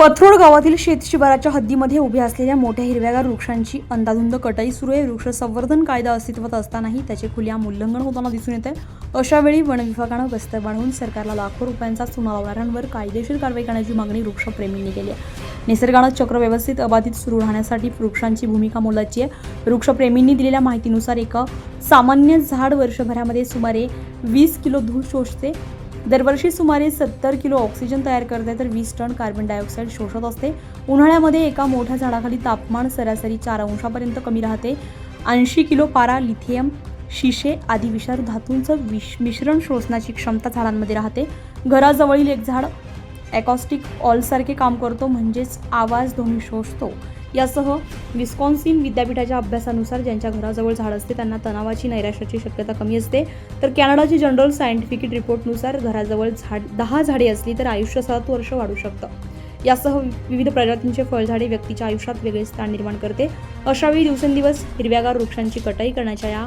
पथरोड गावातील शेतशिबाराच्या हद्दीमध्ये उभ्या असलेल्या मोठ्या हिरव्यागार वृक्षांची अंदाधुंद कटाई सुरू आहे. वृक्ष संवर्धन कायदा अस्तित्वात असतानाही त्याचे खुलेआम उल्लंघन होताना दिसून येत आहे. अशावेळी वन विभागानं गस्त वाढवून सरकारला लाखो रुपयांचा चुना लावणाऱ्यांवर कायदेशीर कारवाई करण्याची मागणी वृक्षप्रेमींनी केली आहे. निसर्गानं चक्र व्यवस्थित अबाधित सुरू राहण्यासाठी वृक्षांची भूमिका मोलाची आहे. वृक्षप्रेमींनी दिलेल्या माहितीनुसार एका सामान्य झाड वर्षभरामध्ये सुमारे वीस किलो धूळ शोषते. दरवर्षी सुमारे सत्तर किलो ऑक्सिजन तयार करते तर वीस टन कार्बन डायऑक्साईड शोषत असते. उन्हाळ्यामध्ये एका मोठ्या झाडाखाली तापमान सरासरी चार अंशापर्यंत कमी राहते. ऐंशी किलो पारा लिथियम शिशे आदी विषारू धातूंचं विश मिश्रण शोषण्याची क्षमता झाडांमध्ये राहते. घराजवळील एक झाड ॲकॉस्टिक ऑलसारखे काम करतो म्हणजेच आवाज ध्वनी शोषतो. यासह विस्कॉन्सिन विद्यापीठाच्या अभ्यासानुसार ज्यांच्या घराजवळ झाड असते त्यांना तणावाची नैराश्याची शक्यता कमी असते. तर कॅनडाची जनरल सायंटिफिक रिपोर्टनुसार घराजवळ झाड दहा झाडे असली तर आयुष्य सात वर्ष वाढू शकतं. यासह विविध प्रजातींचे फळझाडे व्यक्तीच्या आयुष्यात वेगळे स्थान निर्माण करते. अशावेळी दिवसेंदिवस हिरव्यागार वृक्षांची कटाई करण्याच्या या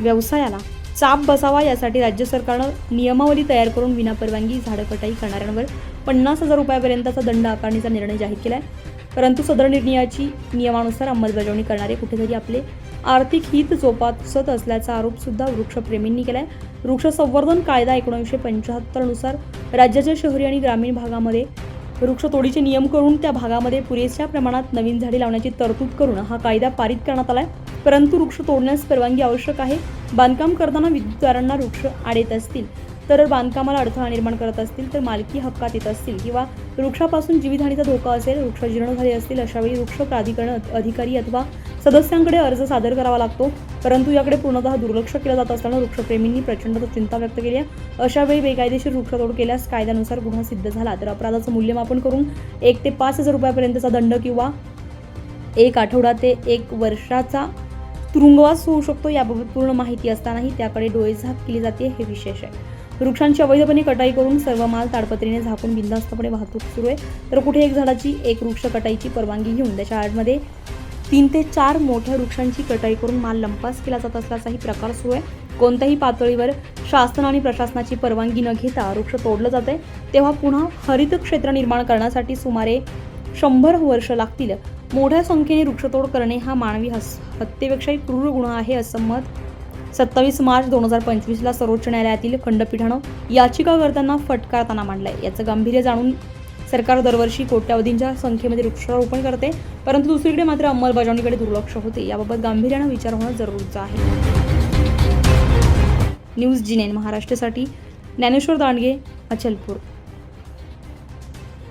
व्यवसायाला चाप बसावा यासाठी राज्य सरकारनं नियमावली तयार करून विनापरवानगी झाडं कटाई करणाऱ्यांवर पन्नास हजार रुपयापर्यंतचा दंड आकारण्याचा निर्णय जाहीर केला आहे परंतु सदर निर्णयाची नियमानुसार अंमलबजावणी करणारे कुठेतरी आपले आर्थिक हित जोपासत असल्याचा आरोप सुद्धा वृक्षप्रेमींनी केलाय. वृक्ष संवर्धन कायदा एकोणीसशे पंच्याहत्तरनुसार राज्याच्या शहरी आणि ग्रामीण भागामध्ये वृक्षतोडीचे नियम करून त्या भागामध्ये पुरेशा प्रमाणात नवीन झाडे लावण्याची तरतूद करून हा कायदा पारित करण्यात आला आहे परंतु वृक्ष तोडण्यास परवानगी आवश्यक आहे. बांधकाम करताना विद्युतदारांना वृक्ष आड येत असतील तर बांधकामाला अडथळा निर्माण करत असतील तर मालकी हक्कात येत असतील किंवा वृक्षापासून जीवितहानीचा धोका असेल वृक्ष जीर्ण झाले असतील अशावेळी वृक्ष प्राधिकरण अधिकारी अथवा सदस्यांकडे अर्ज सादर करावा लागतो. परंतु याकडे पूर्णतः दुर्लक्ष केलं जात असताना वृक्षप्रेमींनी प्रचंड चिंता व्यक्त केली आहे. अशावेळी बेकायदेशीर वृक्षतोड केल्यास कायद्यानुसार गुन्हा सिद्ध झाला तर अपराधाचं मूल्यमापन करून एक ते पाच हजार रुपयापर्यंतचा दंड किंवा एक आठवडा ते एक वर्षाचा तुरुंगवास होऊ शकतो याबाबत पूर्ण माहिती असतानाही त्याकडे डोळे झाक केली जाते हे विशेष आहे. वृक्षांची अवैधपणे कटाई करून सर्व माल ताडपत्रीने झाकून बिंदास्तपणे वाहतूक सुरू आहे. तर कुठे एक झाडाची एक वृक्ष कटाईची परवानगी घेऊन त्याच्या आडमध्ये तीन ते चार मोठ्या वृक्षांची कटाई करून माल लंपास केला जात असल्याचाही प्रकार सुरू आहे. कोणत्याही पातळीवर शासन आणि प्रशासनाची परवानगी न घेता वृक्ष तोडलं जाते तेव्हा पुन्हा हरित क्षेत्र निर्माण करण्यासाठी सुमारे शंभर वर्ष लागतील. मोठ्या संख्येने वृक्षतोड करणे हा मानवी हस हत्येपेक्षाही क्रूर गुन्हा आहे असं मत सत्तावीस मार्च दोन हजार पंचवीसला सर्वोच्च न्यायालयातील खंडपीठानं याचिकाकर्त्यांना फटकारताना मांडलंय. याचं गांभीर्य जाणून सरकार दरवर्षी कोट्यावधींच्या संख्येमध्ये वृक्षारोपण करते परंतु दुसरीकडे मात्र अंमलबजावणीकडे दुर्लक्ष होते. याबाबत गांभीर्यानं विचार होणं जरुरीचं आहे. न्यूज जी नाईन महाराष्ट्रासाठी ज्ञानेश्वर दांडगे अचलपूर.